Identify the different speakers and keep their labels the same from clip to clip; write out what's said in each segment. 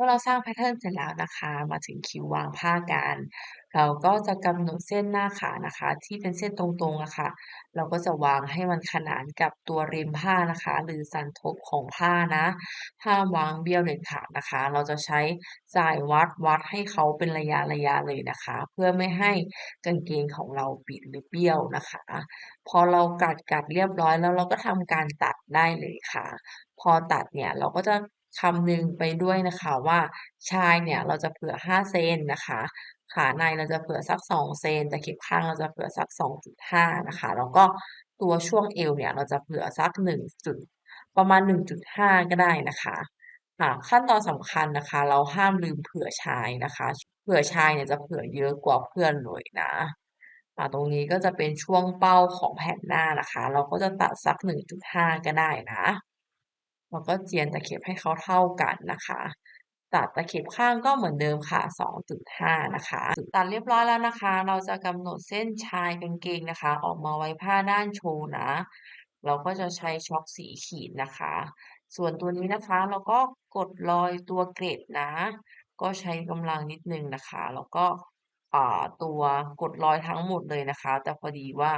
Speaker 1: มื่อเราสร้างแพทเทิร์นเสร็จแล้วนะคะ มาถึงคิววางผ้ากัน เราก็จะกำหนดเส้นหน้าขานะคะ ที่เป็นเส้นตรงๆอะคะเราก็จะวางให้มันขนานกับตัวริมผ้านะคะ หรือสันทบของผ้านะห้ามวางเบี้ยวเด็ดขาดนะคะ เราจะใช้สายวัดวัดให้เขาเป็นระยะระยะเลยนะคะ เพื่อไม่ให้กางเกงของเราบิดหรือเบี้ยวนะคะ พอเรากัดกัดเรียบร้อยแล้วเราก็ทำการตัดได้เลยค่ะ พอตัดเนี่ยเราก็จะ คำหนึ่งไปด้วยนะคะว่าชายเนี่ยเราจะเผื่อ 5 เซนนะคะขาในเราจะเผื่อสัก 2 เซนแตะเข็บข้างเราจะเผื่อสัก 2.5 นะคะ แล้วก็ตัวช่วงเอวเนี่ยเราจะเผื่อสัก1จุดประมาณ 1.5 ก็ได้นะคะค่ะขั้นตอนสำคัญนะคะ เราห้ามลืมเผื่อชายนะคะ เผื่อชายเนี่ยจะเผื่อเยอะกว่าเพื่อนเลยนะอ่าตรงนี้ก็จะเป็นช่วงเป้าของแผ่นหน้านะคะ เราก็จะตัดสัก 1.5 ก็ได้นะ แล้วก็เจียนตะเข็บให้เขาเท่ากันนะคะตัดตะเข็บข้างก็เหมือนเดิมค่ะ 2.5 นะคะ ตัดเรียบร้อยแล้วนะคะ เราจะกำหนดเส้นชายกางเกงนะคะ ออกมาไว้ผ้าด้านโชว์นะ เราก็จะใช้ช็อคสีขีดนะคะ ส่วนตัวนี้นะคะเราก็กดรอยตัวเกรดนะ ก็ใช้กำลังนิดนึงนะคะ แล้วก็ตัวกดรอยทั้งหมดเลยนะคะ แต่พอดีว่า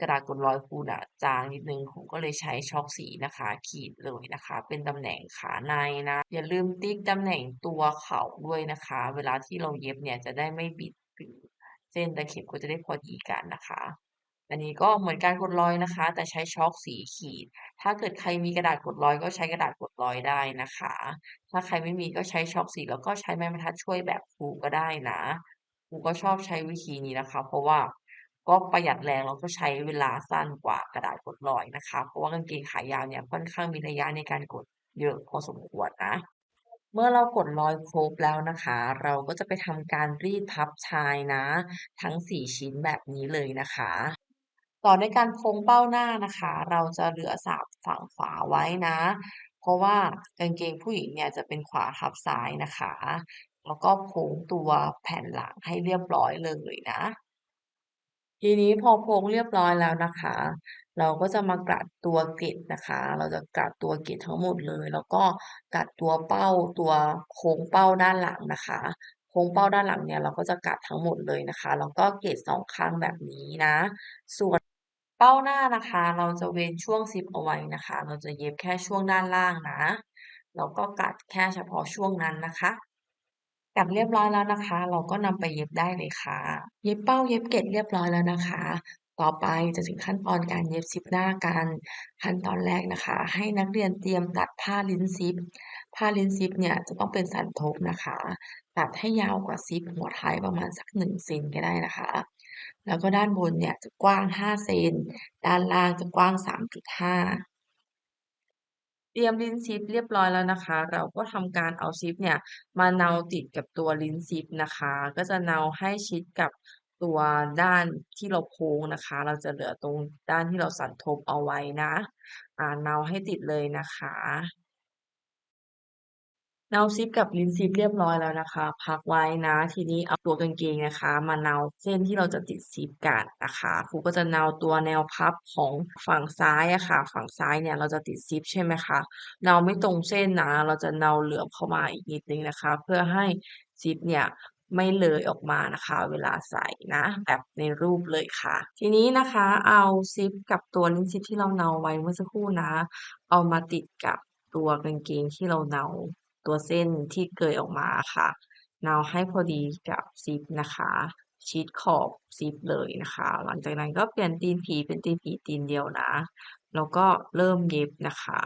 Speaker 1: กระดาษกดรอยคุณอะจางนิดนึงผมก็เลยใช้ช็อคสีนะคะ ขีดเลยนะคะ เป็นตำแหน่งขาในนะ อย่าลืมติ๊กตำแหน่งตัวเข่าด้วยนะคะ เวลาที่เราเย็บเนี่ยจะได้ไม่บิดเส้นตะเข็บก็จะได้พอดีกันนะคะอันนี้ก็เหมือนการกดรอยนะคะ แต่ใช้ช็อคสีขีด ถ้าเกิดใครมีกระดาษกดรอยก็ใช้กระดาษกดรอยได้นะคะ ถ้าใครไม่มีก็ใช้ช็อคสีแล้วก็ใช้ไม้บรรทัดช่วยแบบครูก็ได้นะครูก็ชอบใช้วิธีนี้นะคะ เพราะว่า ก็ประหยัดแรงแล้วก็ใช้เวลาสั้นกว่ากระดาษกดรอยนะคะ เพราะว่ากางเกงขายาวเนี่ยค่อนข้างมีระยะในการกดเยอะพอสมควรนะ เมื่อเรากดรอยครบแล้วนะคะ เราก็จะไปทำการรีดพับชายนะ ทั้ง 4 ชิ้นแบบนี้เลยนะคะ ต่อด้วยการโค้งเป้าหน้านะคะ เราจะเหลือสาบฝั่งขวาไว้นะ เพราะว่ากางเกงผู้หญิงเนี่ยจะเป็นขวาทับซ้ายนะคะ แล้วก็โค้งตัวแผ่นหลังให้เรียบร้อยเลยนะ ทีนี้พอโค้งเรียบร้อยแล้วนะคะ เราก็จะมากัดตัวเกล็ดนะคะ เราจะกัดตัวเกล็ดทั้งหมดเลย แล้วก็กัดตัวเป้าตัวโค้งเป้าด้านหลังนะคะโค้งเป้าด้านหลังเนี่ยเราก็จะกัดทั้งหมดเลยนะคะแล้วก็เกล็ดสองข้างแบบนี้นะ ส่วนเป้าหน้านะคะ เราจะเว้นช่วงซิปเอาไว้นะคะ เราจะเย็บแค่ช่วงด้านล่างนะแล้วก็กัดแค่เฉพาะช่วงนั้นนะคะ กัดเรียบร้อยแล้วนะคะ เราก็นำไปเย็บได้เลยค่ะ เย็บเป้าเย็บเกล็ดเรียบร้อยแล้วนะคะ ต่อไปจะถึงขั้นตอนการเย็บซิปหน้ากันขั้นตอนแรกนะคะ ให้นักเรียนเตรียมตัดผ้าลิ้นซิป ผ้าลิ้นซิปเนี่ยจะต้องเป็นสันทบนะคะ ตัดให้ยาวกว่าซิปหัวท้ายประมาณสัก1เซนก็ได้นะคะ แล้วก็ด้านบนเนี่ยจะกว้าง 5 เซน ด้านล่างจะกว้าง 3.5 เตรียมลิ้นซิปเรียบร้อยแล้วนะคะ เราก็ทำการเอาซิปเนี่ยมาเนาติดกับตัวลิ้นซิปนะคะ ก็จะเนาให้ชิดกับตัวด้านที่เราโค้งนะคะ เราจะเหลือตรงด้านที่เราสันทบเอาไว้นะ อ่าเนาให้ติดเลยนะคะ เนาซิปกับลิ้นซิปเรียบร้อยแล้วนะคะ พักไว้นะ ทีนี้เอาตัวกางเกงนะคะ มาเนาเส้นที่เราจะติดซิปกันนะคะครูก็จะเนาตัวแนวพับของฝั่งซ้ายอะค่ะ ฝั่งซ้ายเนี่ยเราจะติดซิปใช่ไหมคะเนาไม่ตรงเส้นนะ เราจะเนาเหลื่อมเข้ามาอีกนิดนึงนะคะ เพื่อให้ซิปเนี่ยไม่เลยออกมานะคะ เวลาใส่นะ แบบในรูปเลยค่ะ ทีนี้นะคะเอาซิปกับตัวลิ้นซิปที่เราเนาไว้เมื่อสักครู่นะ เอามาติดกับตัวกางเกงที่เราเนา ตัวเส้นที่เกยออกมาค่ะเนาให้พอดีกับซิปนะคะ ชิดขอบซิปเลยนะคะ หลังจากนั้นก็เปลี่ยนตีนผีเป็นตีนผีตีนเดียวนะ แล้วก็เริ่มเย็บนะคะ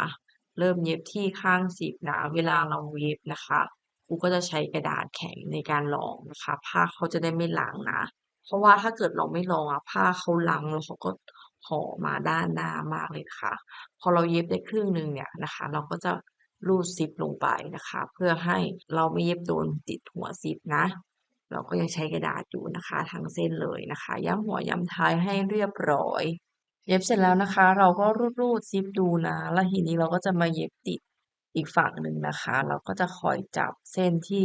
Speaker 1: เริ่มเย็บที่ข้างซิปนะเวลาเราเย็บนะคะครูก็จะใช้กระดาษแข็งในการรองนะคะ ผ้าเขาจะได้ไม่หลังนะ เพราะว่าถ้าเกิดเราไม่รองอะผ้าเขาหลังแล้วเขาก็ห่อมาด้านหน้ามากเลยค่ะ พอเราเย็บได้ครึ่งหนึ่งเนี่ยนะคะ เราก็จะ รูดซิปลงไปนะคะ เพื่อให้เราไม่เย็บโดนติดหัวซิปนะ เราก็ยังใช้กระดาษอยู่นะคะทั้งเส้นเลยนะคะ ย้ำหัวย้ำท้ายให้เรียบร้อย เย็บเสร็จแล้วนะคะ เราก็รูดๆซิปดูนะแล้วทีนี้เราก็จะมาเย็บติดอีกฝั่งหนึ่งนะคะ เราก็จะคอยจับเส้นที่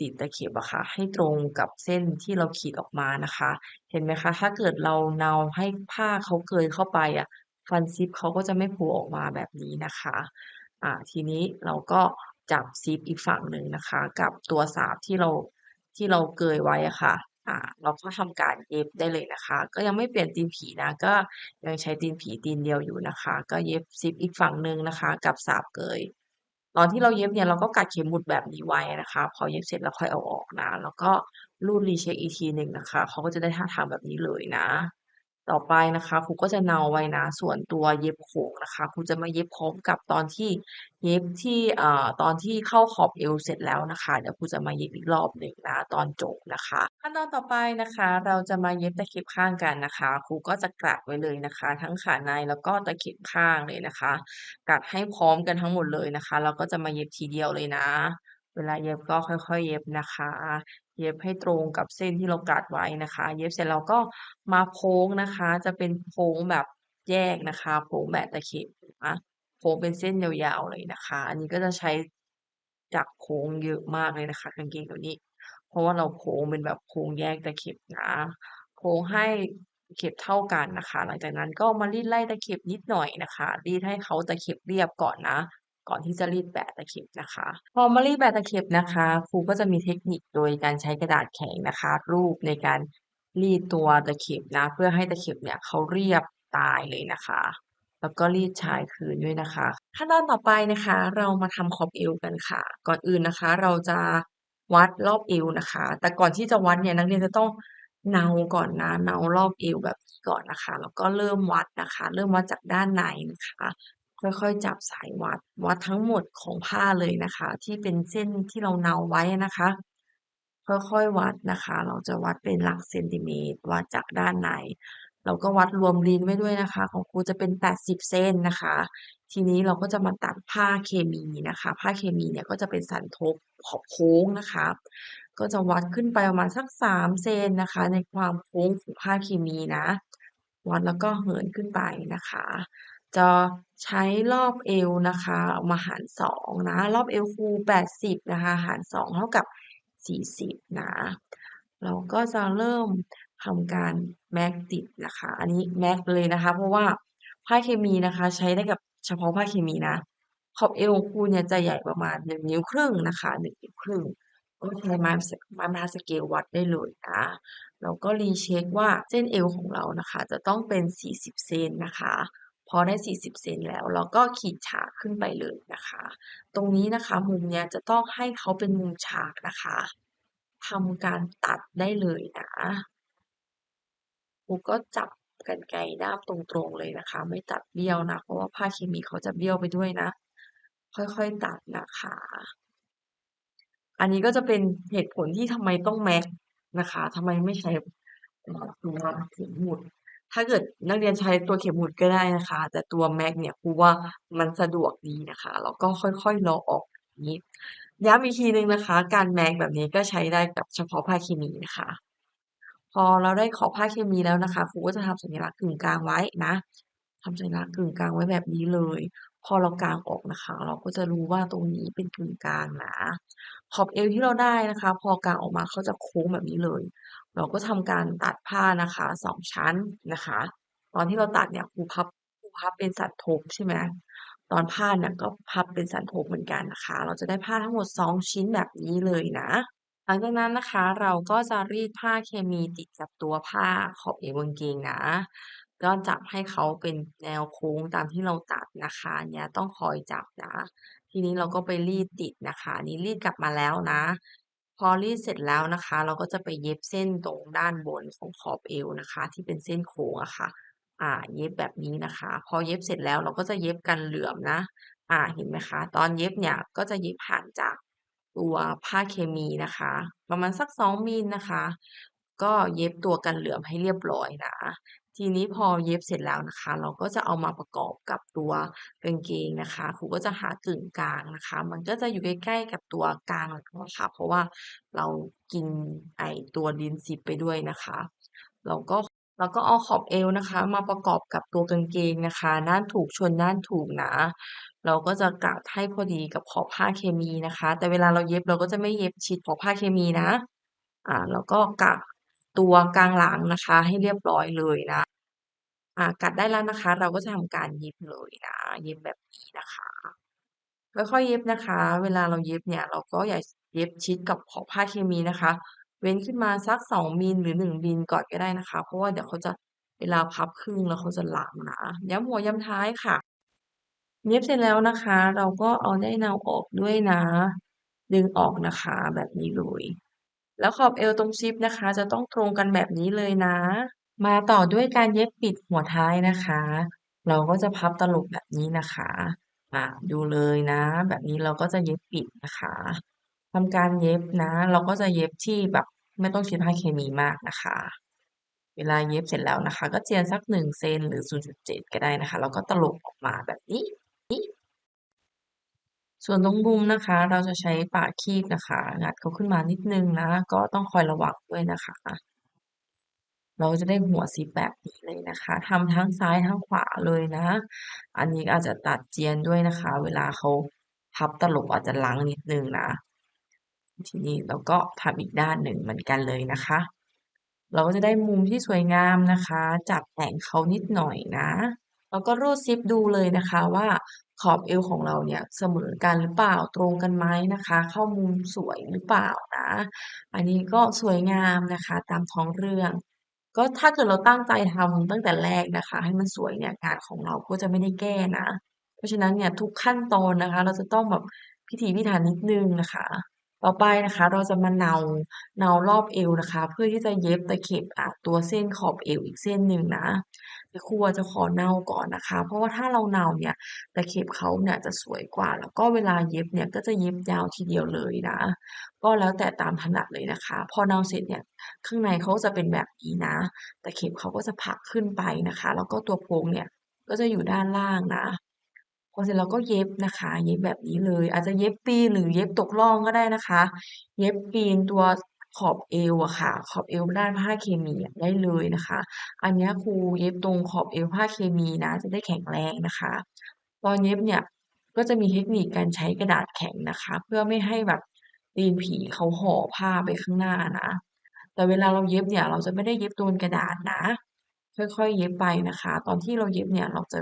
Speaker 1: ติดตะเข็บอะค่ะให้ตรงกับเส้นที่เราขีดออกมานะคะ เห็นไหมคะ ถ้าเกิดเราเนาให้ผ้าเขาเกยเข้าไปอะฟันซิปเขาก็จะไม่โผล่ออกมาแบบนี้นะคะ อ่าทีนี้เราก็จับซิปอีกฝั่งหนึ่งนะคะ กับตัวสาบที่เราที่เราเกยไว้อะค่ะอ่าเราก็ทำการเย็บได้เลยนะคะ ก็ยังไม่เปลี่ยนตีนผีนะ ก็ยังใช้ตีนผีตีนเดียวอยู่นะคะ ก็เย็บซิปอีกฝั่งหนึ่งนะคะ กับสาบเกย ตอนที่เราเย็บเนี่ยเราก็กัดเข็มหมุดแบบนี้ไว้นะคะ พอเย็บเสร็จเราค่อยเอาออกนะ แล้วก็รูด recheck อีกทีหนึ่งนะคะเขาก็จะได้ท่าทางแบบนี้เลยนะ ต่อไปนะคะครูก็จะเนาไว้นะ ส่วนตัวเย็บโค้งนะคะครูจะมาเย็บพร้อมกับตอนที่เย็บที่เอ่อตอนที่เข้าขอบเอวเสร็จแล้วนะคะเดี๋ยวครูจะมาเย็บอีกรอบหนึ่งนะตอนจบนะคะ ขั้นตอนต่อไปนะคะ เราจะมาเย็บตะเข็บข้างกันนะคะครูก็จะกะไว้เลยนะคะ ทั้งขาในแล้วก็ตะเข็บข้างเลยนะคะกะให้พร้อมกันทั้งหมดเลยนะคะแล้วก็จะมาเย็บทีเดียวเลยนะ เวลาเย็บก็ค่อยๆ เย็บนะคะ เย็บให้ตรงกับเส้นที่เรากะไว้นะคะ เย็บเสร็จเราก็มาโค้งนะคะ จะเป็นโค้งแบบแยกนะคะโค้งแบบตะเข็บนะโค้งเป็นเส้นยาวๆเลยนะคะ อันนี้ก็จะใช้จักรโค้งเยอะมากเลยนะคะกางเกงตัวนี้ เพราะว่าเราโค้งเป็นแบบโค้งแยกตะเข็บนะ โค้งให้เข็บเท่ากันนะคะ หลังจากนั้นก็มารีดไล่ตะเข็บนิดหน่อยนะคะรีดให้เขาตะเข็บเรียบก่อนนะ ก่อนที่จะรีดแปะตะเข็บนะคะ พอมารีดแปะตะเข็บนะคะครูก็จะมีเทคนิคโดยการใช้กระดาษแข็งนะคะ รูปในการรีดตัวตะเข็บนะ เพื่อให้ตะเข็บเนี่ยเขาเรียบตายเลยนะคะ แล้วก็รีดชายคืนด้วยนะคะ ขั้นตอนต่อไปนะคะ เรามาทำขอบเอวกันค่ะ ก่อนอื่นนะคะ เราจะวัดรอบเอวนะคะ แต่ก่อนที่จะวัดเนี่ยนักเรียนจะต้องเนาก่อนนะเนารอบเอวแบบนี้ก่อนนะคะ แล้วก็เริ่มวัดนะคะ เริ่มวัดจากด้านในนะคะ ค่อยๆ จับสายวัด วัดทั้งหมดของผ้าเลยนะคะ ที่เป็นเส้นที่เราเนาไว้นะคะ ค่อยๆ วัดนะคะ เราจะวัดเป็นหลักเซนติเมตร วัดจากด้านในเราก็วัดรวมลิ้นไว้ด้วยนะคะ ของครูจะเป็น 80เซนนะคะ ทีนี้เราก็จะมาตัดผ้าเคมีนะคะ ผ้าเคมีเนี่ยก็จะเป็นสันทบขอบโค้งนะคะ ก็จะวัดขึ้นไปประมาณสัก 3 เซนนะคะ ในความโค้งของผ้าเคมีนะ วัดแล้วก็เหินขึ้นไปนะคะ จะใช้รอบเอวนะคะเอามาหาร2นะ รอบเอวครู80นะคะ หาร2เท่ากับ40นะ เราก็จะเริ่มทำการแม็กติดนะคะ อันนี้แม็กเลยนะคะ เพราะว่าผ้าเคมีนะคะ ใช้ได้กับเฉพาะผ้าเคมีนะ ขอบเอวของครูเนี่ยจะใหญ่ประมาณ1นิ้วครึ่งนะคะ1นิ้วครึ่งก็ใช้ไม้ไม้บรรทัดสเกลวัดได้เลยนะเราก็รีเช็กว่าเส้นเอวของเรานะคะ จะต้องเป็น 40 เซนนะคะ พอได้ 40 เซนแล้วเราก็ขีดฉากขึ้นไปเลยนะคะ ตรงนี้นะคะมุมเนี้ยจะต้องให้เขาเป็นมุมฉากนะคะทำการตัดได้เลยนะครูก็จับกรรไกรด้ามตรงๆเลยนะคะ ไม่ตัดเบี้ยวนะ เพราะว่าผ้าเคมีเขาจะเบี้ยวไปด้วยนะ ค่อยๆตัดนะคะ อันนี้ก็จะเป็นเหตุผลที่ทำไมต้องแม็กนะคะทำไมไม่ใช้เอ่อตัวเข็มหมุด ถ้าเกิดนักเรียนใช้ตัวเข็มหมุดก็ได้นะคะ แต่ตัวแม็กเนี่ยครูว่ามันสะดวกดีนะคะ แล้วก็ค่อยๆเลาะออกนี้ ย้ำอีกทีนึงนะคะ การแม็กแบบนี้ก็ใช้ได้กับเฉพาะผ้าเคมีนะคะ พอเราได้ขอบผ้าเคมีแล้วนะคะครูก็จะทำสัญลักษณ์กึ่งกลางไว้นะ ทำสัญลักษณ์กึ่งกลางไว้แบบนี้เลย พอเรากางออกนะคะ เราก็จะรู้ว่าตรงนี้เป็นกึ่งกลางนะขอบเอวที่เราได้นะคะ พอกางออกมาเขาจะโค้งแบบนี้เลย เราก็ทำการตัดผ้านะคะ2ชั้นนะคะ ตอนที่เราตัดเนี่ยครูพับครูพับเป็นสันทบใช่ไหมตอนพาเนี่ยก็พับเป็นสันทบเหมือนกันนะคะ เราจะได้ผ้าทั้งหมด 2 ชิ้นแบบนี้เลยนะ หลังจากนั้นนะคะเราก็จะรีดผ้าเคมีติดกับตัวผ้าขอบเอวกางเกงนะ ก็จับให้เขาเป็นแนวโค้งตามที่เราตัดนะคะเนี้ยต้องคอยจับนะ ทีนี้เราก็ไปรีดติดนะคะนนี้รีดกลับมาแล้วนะ พอรีดเสร็จแล้วนะคะ เราก็จะไปเย็บเส้นตรงด้านบนของขอบเอวนะคะ ที่เป็นเส้นโค้งอะค่ะ อ่า เย็บแบบนี้นะคะ พอเย็บเสร็จแล้วเราก็จะเย็บกันเหลื่อมนะ อ่าเห็นไหมคะ ตอนเย็บเนี่ยก็จะเย็บห่างจากตัวผ้าเคมีนะคะ ประมาณสัก 2มิลนะคะ ก็เย็บตัวกันเหลื่อมให้เรียบร้อยนะ ทีนี้พอเย็บเสร็จแล้วนะคะ เราก็จะเอามาประกอบกับตัวกางเกงนะคะครูก็จะหากึ่งกลางนะคะ มันก็จะอยู่ใกล้ๆกับตัวกลางแล้วอะค่ะเพราะว่าเรากินไอตัวลิ้นซิปไปด้วยนะคะเราก็เราก็เอาขอบเอวนะคะ มาประกอบกับตัวกางเกงนะคะด้านถูกชนด้านถูกนะ เราก็จะกะให้พอดีกับขอบผ้าเคมีนะคะ แต่เวลาเราเย็บเราก็จะไม่เย็บชิดขอบผ้าเคมีนะ อ่าแล้วก็กะ ตัวกลางหลังนะคะ ให้เรียบร้อยเลยนะอ่ากัดได้แล้วนะคะ เราก็จะทำการเย็บเลยนะเย็บแบบนี้นะคะค่อยๆเย็บนะคะ เวลาเราเย็บเนี่ย เราก็อย่าเย็บชิดกับขอบผ้าเคมีนะคะ เว้นขึ้นมาสัก2มิลหรือ1มิลก่อนก็ได้นะคะ เพราะว่าเดี๋ยวเขาจะเวลาพับครึ่งแล้วเขาจะหลามนะย้ำหัวย้ำท้ายค่ะ เย็บเสร็จแล้วนะคะ เราก็เอาได้นาออกด้วยนะ ดึงออกนะคะแบบนี้เลย แล้วขอบเอวตรงซิปนะคะ จะต้องตรงกันแบบนี้เลยนะ มาต่อด้วยการเย็บปิดหัวท้ายนะคะ เราก็จะพับตลบแบบนี้นะคะอ่าดูเลยนะ แบบนี้เราก็จะเย็บปิดนะคะทำการเย็บนะ เราก็จะเย็บที่แบบไม่ต้องใช้ผ้าเคมีมากนะคะ เวลาเย็บเสร็จแล้วนะคะ ก็เจียนสัก1เซนหรือ 0.7 ก็ได้นะคะ แล้วก็ตลบออกมาแบบนี้นี้ ส่วนตรงมุมนะคะ เราจะใช้ปากคีบนะคะงัดเขาขึ้นมานิดนึงนะ ก็ต้องคอยระวังด้วยนะคะ เราจะได้หัวซิปแบบนี้เลยนะคะทำทั้งซ้ายทั้งขวาเลยนะ อันนี้อาจจะตัดเจียนด้วยนะคะ เวลาเขาพับตลบอาจจะล้างนิดนึงนะ ทีนี้เราก็ทำอีกด้านหนึ่งเหมือนกันเลยนะคะ เราก็จะได้มุมที่สวยงามนะคะ จับแต่งเขานิดหน่อยนะแล้วก็รูดซิปดูเลยนะคะว่า ขอบเอวของเราเนี่ยเสมอกันหรือเปล่าตรงกันไหมนะคะ เข้ามุมสวยหรือเปล่านะ อันนี้ก็สวยงามนะคะตามท้องเรื่อง ก็ถ้าเกิดเราตั้งใจทำตั้งแต่แรกนะคะ ให้มันสวยเนี่ยงานของเราก็จะไม่ได้แก้นะ เพราะฉะนั้นเนี่ยทุกขั้นตอนนะคะ เราจะต้องแบบพิถีพิถันนิดนึงนะคะ ต่อไปนะคะ เราจะมาเนาเนารอบเอวนะคะ เพื่อที่จะเย็บตะเข็บอ่าตัวเส้นขอบเอวอีกเส้นหนึ่งนะ แต่ครูอะจะขอเนาก่อนนะคะ เพราะว่าถ้าเราเนาเนี่ยตะเข็บเขาเนี่ยจะสวยกว่า แล้วก็เวลาเย็บเนี่ยก็จะเย็บยาวทีเดียวเลยนะ ก็แล้วแต่ตามถนัดเลยนะคะ พอเนาเสร็จเนี่ยข้างในเขาจะเป็นแบบนี้นะตะเข็บเขาก็จะผักขึ้นไปนะคะ แล้วก็ตัวโพงเนี่ยก็จะอยู่ด้านล่างนะพอเสร็จเราก็เย็บนะคะ เย็บแบบนี้เลย อาจจะเย็บปีนหรือเย็บตกร่องก็ได้นะคะ เย็บปีนตัว ขอบเอวอะค่ะ ขอบเอวด้านผ้าเคมีอะได้เลยนะคะ อันนี้ครูเย็บตรงขอบเอวผ้าเคมีนะ จะได้แข็งแรงนะคะ ตอนเย็บเนี่ยก็จะมีเทคนิคการใช้กระดาษแข็งนะคะ เพื่อไม่ให้แบบตีนผีเขาห่อผ้าไปข้างหน้านะ แต่เวลาเราเย็บเนี่ยเราจะไม่ได้เย็บโดนกระดาษนะ ค่อยๆ เย็บไปนะคะ ตอนที่เราเย็บเนี่ยเราจะ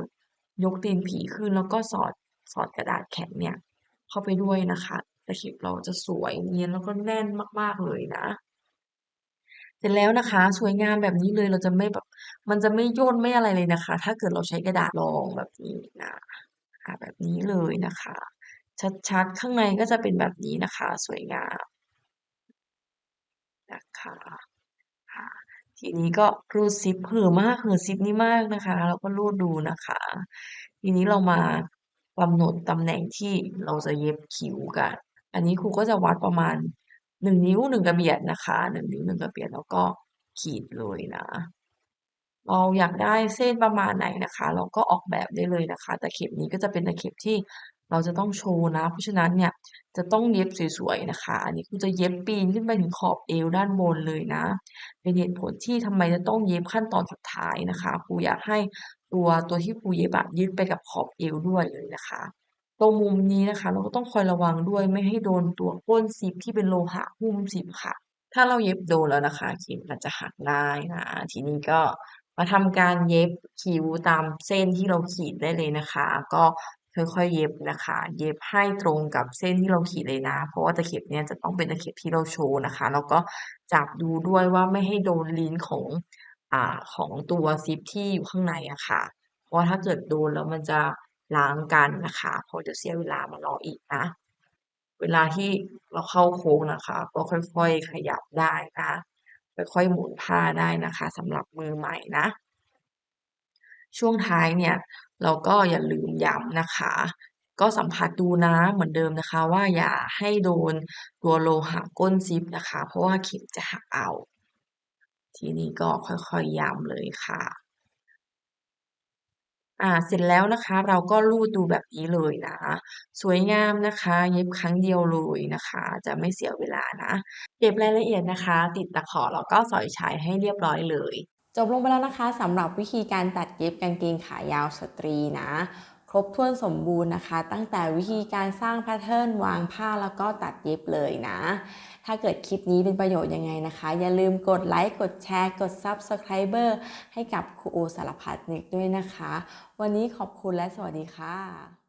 Speaker 1: ยกตีนผีขึ้นแล้วก็สอดสอดกระดาษแข็งเนี่ยเข้าไปด้วยนะคะ ตะเข็บเราจะสวยเนียนแล้วก็แน่นมาก ๆเลยนะ เสร็จแล้วนะคะ สวยงามแบบนี้เลยเราจะไม่แบบมันจะไม่ย่นไม่อะไรเลยนะคะ ถ้าเกิดเราใช้กระดาษรองแบบนี้นะแบบนี้เลยนะคะ ชัดๆ ข้างในก็จะเป็นแบบนี้นะคะ สวยงามนะคะทีนี้ก็รูดซิปเห่อมากเห่อซิปนี้มากนะคะเราก็รูดดูนะคะ ทีนี้เรามากำหนดตำแหน่งที่เราจะเย็บคิ้วกัน อันนี้ครูก็จะวัดประมาณ1นิ้ว1กระเบียดนะคะ1นิ้ว1กระเบียดแล้วก็ขีดเลยนะ เราอยากได้เส้นประมาณไหนนะคะ เราก็ออกแบบได้เลยนะคะตะเข็บนี้ก็จะเป็นตะเข็บที่เราจะต้องโชว์นะ เพราะฉะนั้นเนี่ยจะต้องเย็บสวยๆนะคะ อันนี้ครูจะเย็บปีนขึ้นไปถึงขอบเอวด้านบนเลยนะ เป็นเหตุผลที่ทำไมจะต้องเย็บขั้นตอนสุดท้ายนะคะครูอยากให้ตัวตัวที่ครูเย็บอะยึดไปกับขอบเอวด้วยเลยนะคะ ตรงมุมนี้นะคะ เราก็ต้องคอยระวังด้วยไม่ให้โดนตัวก้นซิปที่เป็นโลหะหุ้มซิปค่ะ ถ้าเราเย็บโดนแล้วนะคะเข็มอาจจะหักได้นะทีนี้ก็มาทำการเย็บคิ้วตามเส้นที่เราขีดได้เลยนะคะ ก็ค่อยๆเย็บนะคะ เย็บให้ตรงกับเส้นที่เราขีดเลยนะ เพราะว่าตะเข็บเนี่ยจะต้องเป็นตะเข็บที่เราโชว์นะคะ แล้วก็จับดูด้วยว่าไม่ให้โดนลิ้นของอ่าของตัวซิปที่อยู่ข้างในอะค่ะ เพราะถ้าเกิดโดนแล้วมันจะ ล้างกันนะคะเพราะเดี๋ยวเสียเวลามารออีกนะ เวลาที่เราเข้าโค้งนะคะ ก็ค่อยๆขยับได้นะค่อยๆหมุนผ้าได้นะคะสำหรับมือใหม่นะ ช่วงท้ายเนี่ยเราก็อย่าลืมย้ำนะคะ ก็สัมผัสดูนะเหมือนเดิมนะคะ ว่าอย่าให้โดนตัวโลหะก้นซิปนะคะ เพราะว่าเข็มจะหักเอา ทีนี้ก็ค่อยๆย้ำเลยค่ะ อ่า เสร็จแล้วนะคะ เราก็รูดดูแบบนี้เลยนะ สวยงามนะคะ เย็บครั้งเดียวเลยนะคะ จะไม่เสียเวลานะ เก็บรายละเอียดนะคะ ติดตะขอแล้วก็สอยฉายให้เรียบร้อยเลย
Speaker 2: จบลงไปแล้วนะคะสำหรับวิธีการตัดเย็บกางเกงขายาวสตรีนะ ครบถ้วนสมบูรณ์นะคะ ตั้งแต่วิธีการสร้างแพทเทิร์นวางผ้าแล้วก็ตัดเย็บเลยนะ ถ้าเกิดคลิปนี้เป็นประโยชน์ยังไงนะคะ อย่าลืมกดไลค์ กดแชร์ กด Subscriber ให้กับครูโอสารพัดนึกด้วยนะคะ วันนี้ขอบคุณและสวัสดีค่ะ